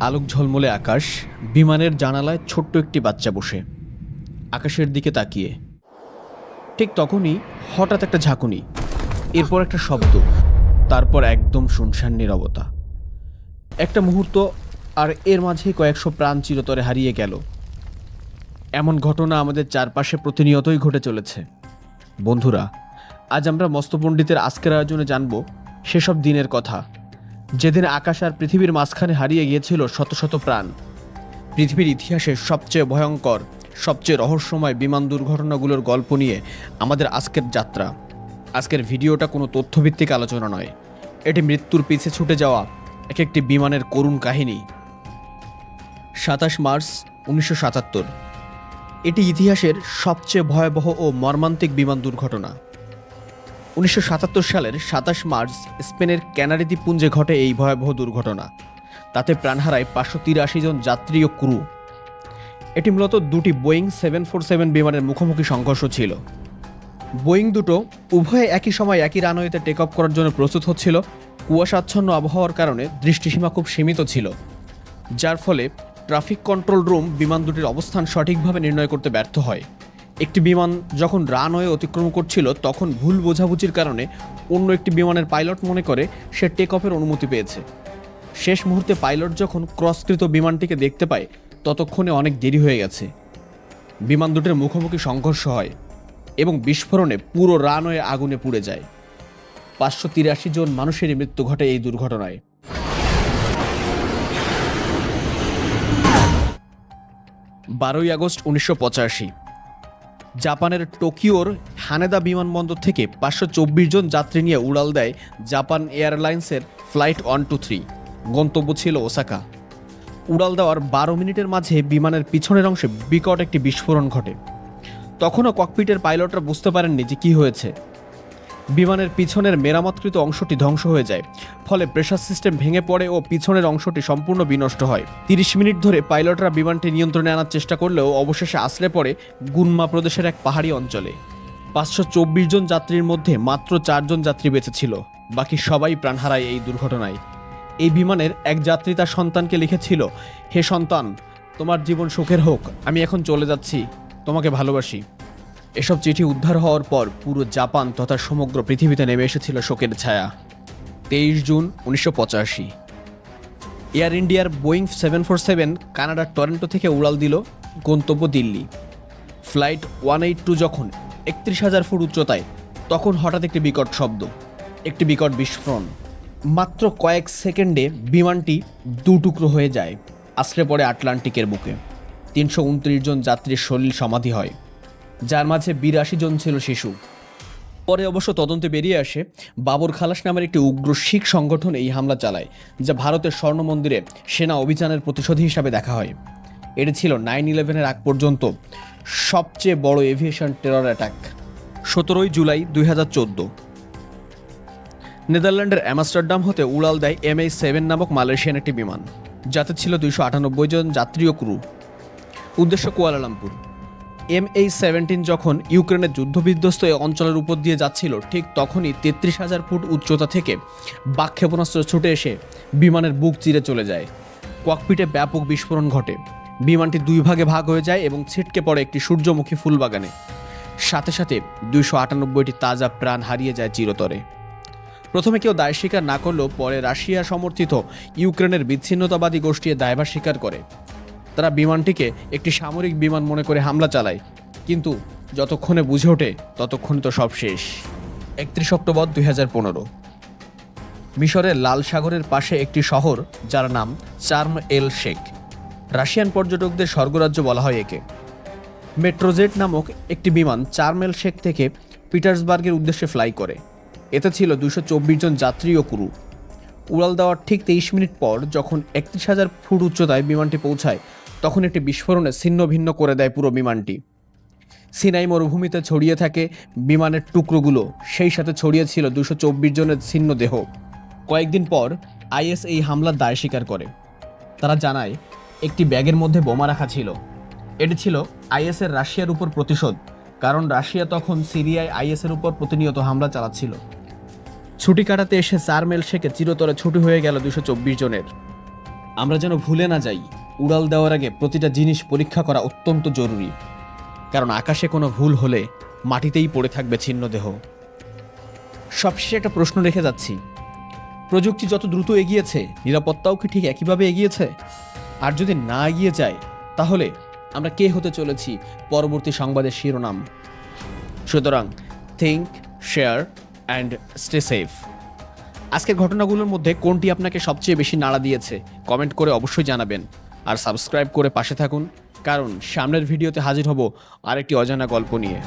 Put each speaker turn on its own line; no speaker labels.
আলোক ঝলমলে আকাশ, বিমানের জানালায় ছোট্ট একটি বাচ্চা বসে। আকাশের দিকে তাকিয়ে। ঠিক তখনই হঠাৎ একটা ঝাঁকুনি, এরপর একটা শব্দ, তারপর একদম শুনশান নিরবতা। একটা মুহূর্ত, আর এর মাঝে কয়েকশো প্রাণ চিরতরে হারিয়ে গেল। এমন ঘটনা আমাদের চারপাশে প্রতিনিয়তই ঘটে চলেছে। বন্ধুরা, আজ আমরা মস্ত পণ্ডিতের আজকের আয়োজনে জানব, সেসব দিনের কথা। যেদিন আকাশ আর পৃথিবীর মাঝখানে হারিয়ে গিয়েছিল শত শত প্রাণ। পৃথিবীর ইতিহাসে সবচেয়ে ভয়ঙ্কর, সবচেয়ে রহস্যময় বিমান দুর্ঘটনাগুলোর গল্প নিয়ে আমাদের আজকের যাত্রা। আজকের ভিডিওটা কোনো তথ্যভিত্তিক আলোচনা নয়। এটি মৃত্যুর পিছে ছুটে যাওয়া এক একটি বিমানের করুণ কাহিনী। সাতাশ মার্চ উনিশশো সাতাত্তর। এটি ইতিহাসের সবচেয়ে ভয়াবহ ও মর্মান্তিক বিমান দুর্ঘটনা। উনিশশো সাতাত্তর সালের সাতাশ মার্চ স্পেনের ক্যানারি দ্বীপপুঞ্জে ঘটে এই ভয়াবহ দুর্ঘটনা। তাতে প্রাণ হারায় পাঁচশো তিরাশি জন যাত্রী ও ক্রু। এটি মূলত দুটি বোয়িং সেভেন ফোর সেভেন বিমানের মুখোমুখি সংঘর্ষ ছিল। বোয়িং দুটো উভয়ে একই সময় একই রানওয়েতে টেক অফ করার জন্য প্রস্তুত হচ্ছিল। কুয়াশাচ্ছন্ন আবহাওয়ার কারণে দৃষ্টিসীমা খুব সীমিত ছিল, যার ফলে ট্রাফিক কন্ট্রোল রুম বিমান দুটির অবস্থান সঠিকভাবে নির্ণয় করতে ব্যর্থ হয়। একটি বিমান যখন রানওয়ে অতিক্রম করছিল, তখন ভুল বোঝাবুঝির কারণে অন্য একটি বিমানের পাইলট মনে করে সে টেক অফের অনুমতি পেয়েছে। শেষ মুহূর্তে পাইলট যখন ক্রসকৃত বিমানটিকে দেখতে পায়, ততক্ষণে অনেক দেরি হয়ে গেছে। বিমান দুটির মুখোমুখি সংঘর্ষ হয় এবং বিস্ফোরণে পুরো রানওয়ে আগুনে পুড়ে যায়। পাঁচশো তিরাশি জন মানুষেরই মৃত্যু ঘটে এই দুর্ঘটনায়। বারোই আগস্ট উনিশশো পঁচাশি। জাপানের টোকিওর হানেদা বিমানবন্দর থেকে পাঁচশো চব্বিশ জন যাত্রী নিয়ে উড়াল দেয় জাপান এয়ারলাইন্সের ফ্লাইট ওয়ান টু থ্রি। গন্তব্য ছিল ওসাকা। উড়াল দেওয়ার বারো মিনিটের মাঝে বিমানের পিছনের অংশে বিকট একটি বিস্ফোরণ ঘটে। তখনও ককপিটের পাইলটরা বুঝতে পারেননি যে কী হয়েছে। বিমানের পিছনের মেরামতকৃত অংশটি ধ্বংস হয়ে যায়। ফলে প্রেশার সিস্টেম ভেঙে পড়ে ও পিছনের অংশটি সম্পূর্ণ বিনষ্ট হয়। তিরিশ মিনিট ধরে পাইলটরা বিমানটি নিয়ন্ত্রণে আনার চেষ্টা করলেও অবশেষে আসলে পড়ে গুনমা প্রদেশের এক পাহাড়ি অঞ্চলে। পাঁচশো চব্বিশ জন যাত্রীর মধ্যে মাত্র চারজন যাত্রী বেঁচে ছিল। বাকি সবাই প্রাণ হারায় এই দুর্ঘটনায়। এই বিমানের এক যাত্রী তার সন্তানকে লিখেছিল, হে সন্তান, তোমার জীবন সুখের হোক, আমি এখন চলে যাচ্ছি, তোমাকে ভালোবাসি। এসব চিঠি উদ্ধার হওয়ার পর পুরো জাপান তথা সমগ্র পৃথিবীতে নেমে এসেছিল শোকের ছায়া। তেইশ জুন উনিশশো পঁচাশি। এয়ার ইন্ডিয়ার বোয়িং সেভেন ফোর সেভেন কানাডার টরেন্টো থেকে উড়াল দিল গন্তব্য Delhi. Flight one eight two যখন একত্রিশ হাজার ফুট উচ্চতায়, তখন হঠাৎ একটি বিকট শব্দ, একটি বিকট বিস্ফোরণ। মাত্র কয়েক সেকেন্ডে বিমানটি দু টুকরো হয়ে যায় আশ্রে পড়ে আটলান্টিকের বুকে। তিনশো উনত্রিশ জন যাত্রীর শরীর সমাধি হয়। যার মাঝে বিরাশি জন ছিল শিশু। পরে অবশ্য তদন্তে বেরিয়ে আসে বাবর খালাস নামের একটি উগ্র শিখ সংগঠন এই হামলা চালায়, যা ভারতের স্বর্ণ মন্দিরে সেনা অভিযানের প্রতিশোধ হিসাবে দেখা হয়। এটি ছিল নাইন ইলেভেনের আগ পর্যন্ত সবচেয়ে বড় এভিয়েশন টেরর অ্যাটাক। সতেরোই জুলাই দুই হাজার চোদ্দ। নেদারল্যান্ডের অ্যামস্টারডাম হতে উড়াল দেয় এম এইচ সেভেন নামক মালয়েশিয়ান একটি বিমান, যাতে ছিল দুইশো আটানব্বই জন যাত্রী ও ক্রু। উদ্দেশ্য Kuala Lumpur. M H seventeen যখন ইউক্রেনের যুদ্ধবিধ্বস্ত এই অঞ্চলের উপর দিয়ে যাচ্ছিল, ঠিক তখনই তেত্রিশ হাজার ফুট উচ্চতা থেকে বাক ক্ষেপণাস্ত্র ছুটে এসে বিমানের বুক চিরে চলে যায়। ককপিটে ব্যাপক বিস্ফোরণ ঘটে। বিমানটি দুই ভাগে ভাগ হয়ে যায় এবং ছিটকে পড়ে একটি সূর্যমুখী ফুলবাগানে। সাথে সাথে দুইশো আটানব্বইটি তাজা প্রাণ হারিয়ে যায় চিরতরে। প্রথমে কেউ দায় স্বীকার না করলেও পরে রাশিয়া সমর্থিত ইউক্রেনের বিচ্ছিন্নতাবাদী গোষ্ঠী দায়ভার স্বীকার করে। তারা বিমানটিকে একটি সামরিক বিমান মনে করে হামলা চালায়। কিন্তু যতক্ষণে বুঝে ওঠে, ততক্ষণে তো সব শেষ। একত্রিশ অক্টোবর দুই হাজার পনেরো। মিশরের লাল সাগরের পাশে একটি শহর, যার নাম চার্ম এল শেখ। রাশিয়ান পর্যটকদের স্বর্গরাজ্য বলা হয় একে। মেট্রোজেট নামক একটি বিমান চারমেল শেখ থেকে পিটার্সবার্গের উদ্দেশ্যে ফ্লাই করে। এতে ছিল দুশো চব্বিশ জন যাত্রী ও ক্রু। উড়াল দেওয়ার ঠিক তেইশ মিনিট পর যখন একত্রিশ হাজার ফুট উচ্চতায় বিমানটি পৌঁছায় তখন একটি বিস্ফোরণে ছিন্ন ভিন্ন করে দেয় পুরো বিমানটি। সিনাই মরুভূমিতে ছড়িয়ে থাকে বিমানের টুকরোগুলো। সেই সাথে ছড়িয়েছিল দুশো চব্বিশ জনের ছিন্ন দেহ। কয়েকদিন পর আইএস এই হামলার দায় স্বীকার করে। তারা জানায়, একটি ব্যাগের মধ্যে বোমা রাখা ছিল। এটি ছিল আইএসের রাশিয়ার উপর প্রতিশোধ, কারণ রাশিয়া তখন সিরিয়ায় আইএসের উপর প্রতিনিয়ত হামলা চালাচ্ছিল। ছুটি কাটাতে এসে চার মেল শেখে চিরতরে ছুটি হয়ে গেল দুশো চব্বিশ জনের। আমরা যেন ভুলে না যাই উড়াল দেওয়ার আগে প্রতিটা জিনিস পরীক্ষা করা অত্যন্ত জরুরি, কারণ আকাশে কোনো ভুল হলে মাটিতেই পড়ে থাকবে ছিন্ন দেহ সবশেষে একটা প্রশ্ন রেখে যাচ্ছি। প্রযুক্তি যত দ্রুত এগিয়েছে, নিরাপত্তাও কি ঠিক একইভাবে এগিয়েছে? আর যদি না এগিয়ে যায়, তাহলে আমরা কে হতে চলেছি পরবর্তী সংবাদের শিরোনাম? সুতরাং think share and stay safe আজকের ঘটনাগুলোর মধ্যে কোনটি আপনাকে সবচেয়ে বেশি নাড়া দিয়েছে? কমেন্ট করে অবশ্যই জানাবেন। আর সাবস্ক্রাইব করে পাশে থাকুন কারণ সামনের ভিডিওতে হাজির হব আরেকটি অজানা গল্প নিয়ে।